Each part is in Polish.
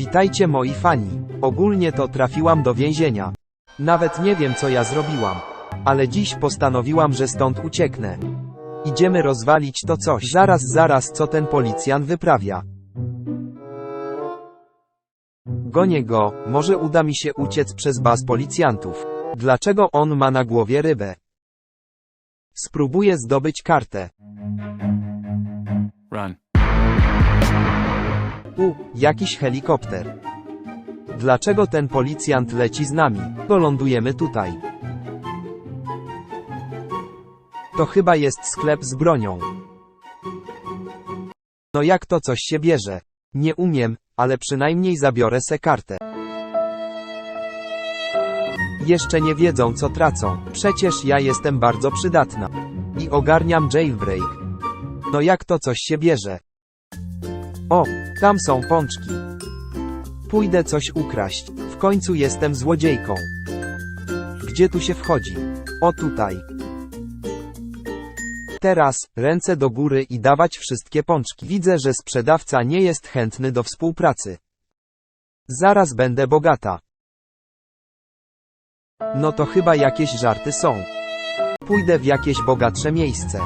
Witajcie moi fani. Ogólnie to trafiłam do więzienia. Nawet nie wiem co ja zrobiłam. Ale dziś postanowiłam, że stąd ucieknę. Idziemy rozwalić to coś. Zaraz, zaraz, co ten policjan wyprawia. Gonię go, może uda mi się uciec przez baz policjantów. Dlaczego on ma na głowie rybę? Spróbuję zdobyć kartę. Run. U, jakiś helikopter. Dlaczego ten policjant leci z nami? To lądujemy tutaj. To chyba jest sklep z bronią. No jak to coś się bierze? Nie umiem, ale przynajmniej zabiorę se kartę. Jeszcze nie wiedzą co tracą, przecież ja jestem bardzo przydatna. I ogarniam jailbreak. No jak to coś się bierze? O, tam są pączki. Pójdę coś ukraść. W końcu jestem złodziejką. Gdzie tu się wchodzi? O tutaj. Teraz, ręce do góry i dawać wszystkie pączki. Widzę, że sprzedawca nie jest chętny do współpracy. Zaraz będę bogata. No to chyba jakieś żarty są. Pójdę w jakieś bogatsze miejsce.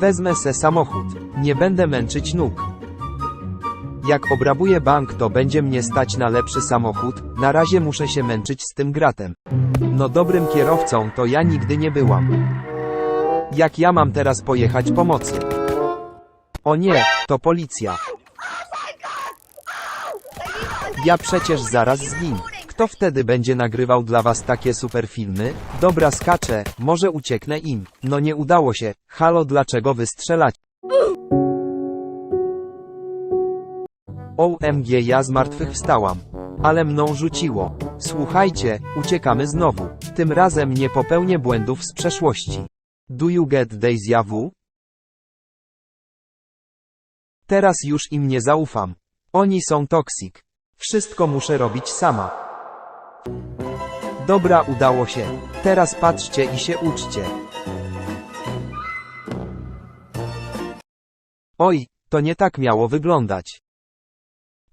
Wezmę se samochód. Nie będę męczyć nóg. Jak obrabuję bank, to będzie mnie stać na lepszy samochód, na razie muszę się męczyć z tym gratem. No dobrym kierowcą to ja nigdy nie byłam. Jak ja mam teraz pojechać pomocy? O nie, to policja. Ja przecież zaraz zginę. Kto wtedy będzie nagrywał dla was takie super filmy? Dobra skaczę, może ucieknę im. No nie udało się. Halo dlaczego wy OMG ja zmartwychwstałam. Ale mną rzuciło. Słuchajcie, uciekamy znowu. Tym razem nie popełnię błędów z przeszłości. Do you get Daisy W? Teraz już im nie zaufam. Oni są toxic. Wszystko muszę robić sama. Dobra, udało się. Teraz patrzcie i się uczcie. Oj, to nie tak miało wyglądać.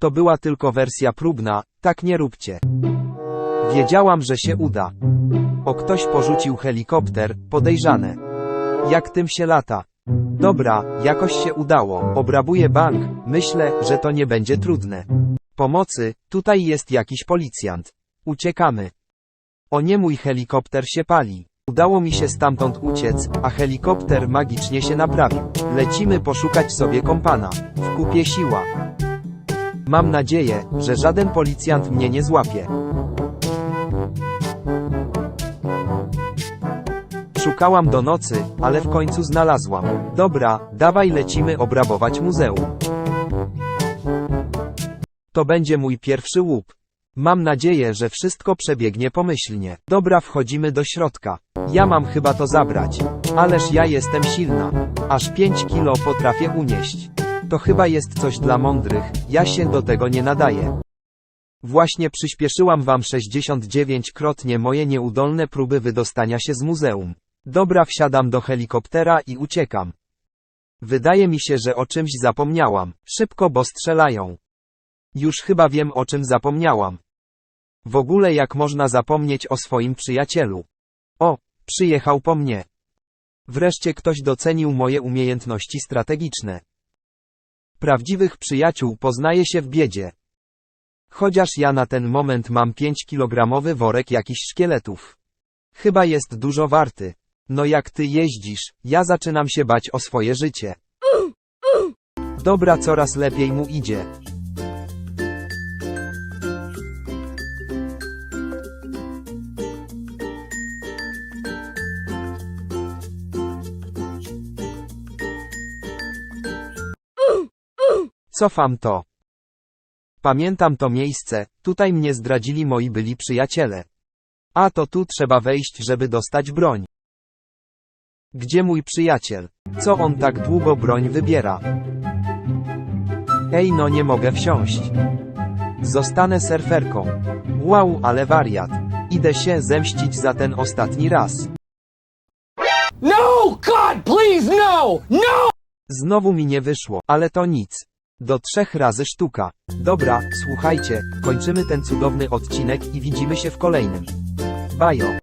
To była tylko wersja próbna, tak nie róbcie. Wiedziałam, że się uda. O ktoś porzucił helikopter, podejrzane. Jak tym się lata? Dobra, jakoś się udało. Obrabuję bank, myślę, że to nie będzie trudne. Pomocy, tutaj jest jakiś policjant. Uciekamy. O nie mój helikopter się pali. Udało mi się stamtąd uciec, a helikopter magicznie się naprawił. Lecimy poszukać sobie kompana. W kupie siła. Mam nadzieję, że żaden policjant mnie nie złapie. Szukałam do nocy, ale w końcu znalazłam. Dobra, dawaj lecimy obrabować muzeum. To będzie mój pierwszy łup. Mam nadzieję, że wszystko przebiegnie pomyślnie. Dobra, wchodzimy do środka. Ja mam chyba to zabrać. Ależ ja jestem silna. Aż 5 kilo potrafię unieść. To chyba jest coś dla mądrych, ja się do tego nie nadaję. Właśnie przyspieszyłam wam 69-krotnie moje nieudolne próby wydostania się z muzeum. Dobra, wsiadam do helikoptera i uciekam. Wydaje mi się, że o czymś zapomniałam. Szybko, bo strzelają. Już chyba wiem o czym zapomniałam. W ogóle jak można zapomnieć o swoim przyjacielu? O, przyjechał po mnie. Wreszcie ktoś docenił moje umiejętności strategiczne. Prawdziwych przyjaciół poznaje się w biedzie. Chociaż ja na ten moment mam 5-kilogramowy worek jakichś szkieletów. Chyba jest dużo warty. No jak ty jeździsz, ja zaczynam się bać o swoje życie. Dobra, coraz lepiej mu idzie. Cofam to. Pamiętam to miejsce, tutaj mnie zdradzili moi byli przyjaciele. A to tu trzeba wejść, żeby dostać broń. Gdzie mój przyjaciel? Co on tak długo broń wybiera? Ej no nie mogę wsiąść. Zostanę surferką. Wow, ale wariat. Idę się zemścić za ten ostatni raz. No! God, please, no! No! Znowu mi nie wyszło, ale to nic. Do trzech razy sztuka. Dobra, słuchajcie, kończymy ten cudowny odcinek i widzimy się w kolejnym. Bajo.